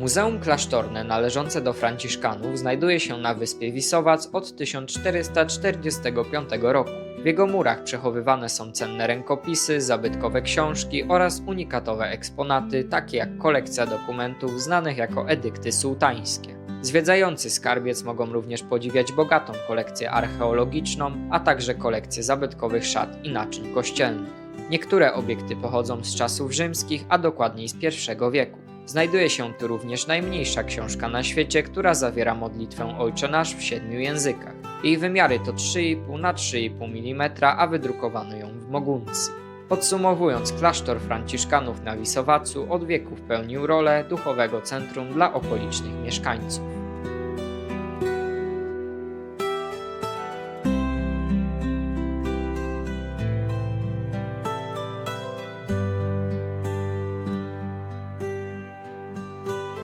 Muzeum klasztorne należące do Franciszkanów znajduje się na wyspie Wisowac od 1445 roku. W jego murach przechowywane są cenne rękopisy, zabytkowe książki oraz unikatowe eksponaty, takie jak kolekcja dokumentów znanych jako edykty sułtańskie. Zwiedzający skarbiec mogą również podziwiać bogatą kolekcję archeologiczną, a także kolekcję zabytkowych szat i naczyń kościelnych. Niektóre obiekty pochodzą z czasów rzymskich, a dokładniej z I wieku. Znajduje się tu również najmniejsza książka na świecie, która zawiera modlitwę Ojcze Nasz w siedmiu językach. Jej wymiary to 3,5 na 3,5 mm, a wydrukowano ją w Moguncji. Podsumowując, klasztor Franciszkanów na Wisowacu od wieków pełnił rolę duchowego centrum dla okolicznych mieszkańców.